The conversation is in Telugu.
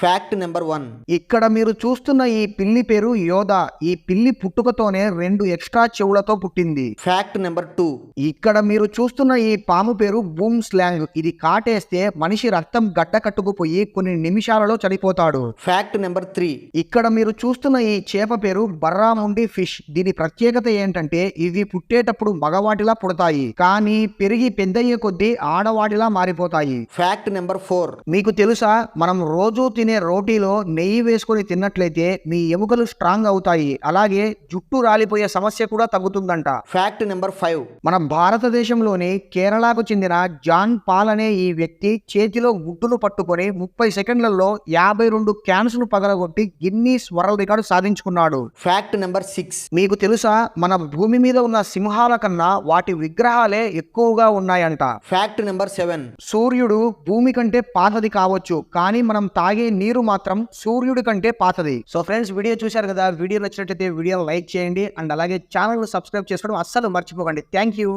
ఫ్యాక్ట్ నెంబర్ వన్ ఇక్కడ మీరు చూస్తున్న ఈ పిల్లి పేరు యోధా. ఈ పిల్లి పుట్టుకతోనే రెండు ఎక్స్ట్రా చెవులతో పుట్టింది. ఫ్యాక్ట్ నెంబర్ టూ ఇక్కడ మీరు చూస్తున్న ఈ పాము పేరు బూమ్ స్లాంగ్. ఇది కాటేస్తే మనిషి రక్తం గడ్డ కట్టుకుపోయి కొన్ని నిమిషాలలో చనిపోతాడు. ఫ్యాక్ట్ నెంబర్ త్రీ ఇక్కడ మీరు చూస్తున్న ఈ చేప పేరు బర్రాముండి ఫిష్. దీని ప్రత్యేకత ఏంటంటే ఇవి పుట్టేటప్పుడు మగవాటిలా పుడతాయి. కానీ పెరిగి పెద్దయ్యే కొద్దీ ఆడవాటిలా మారిపోతాయి. ఫ్యాక్ట్ నెంబర్ ఫోర్ మీకు తెలుసా? మనం రోజు తినే రోటీలో నెయ్యి వేసుకొని తిన్నట్లయితే మీ ఎముకలు స్ట్రాంగ్ అవుతాయి. అలాగే జుట్టు రాలిపోయే సమస్య కూడా తగ్గుతుందంట. ఫ్యాక్ట్ నెంబర్ ఫైవ్ మన భారతదేశంలోని కేరళకు చెందిన జాన్ పాల్ అనే ఈ వ్యక్తి చేతిలో గుడ్డును పట్టుకొని ముప్పై సెకండ్లలో యాభై రెండు క్యాన్స్ను పగలగొట్టి గిన్నీస్ వరల్డ్ రికార్డు సాధించుకున్నాడు. ఫ్యాక్ట్ నెంబర్ సిక్స్ మీకు తెలుసా? మన భూమి మీద ఉన్న సింహాల కన్నా వాటి విగ్రహాలే ఎక్కువగా ఉన్నాయంట. ఫ్యాక్ట్ నెంబర్ సెవెన్ సూర్యుడు భూమి కంటే పాతది కావచ్చు. కానీ మనం తాగే నీరు మాత్రం సూర్యుడి కంటే పాతది. సో ఫ్రెండ్స్ వీడియో చూశారు కదా? వీడియో నచ్చినట్లయితే వీడియో లైక్ చేయండి. అండ్ అలాగే ఛానల్ సబ్స్క్రైబ్ చేసుకోవడం అస్సలు మర్చిపోకండి. Thank you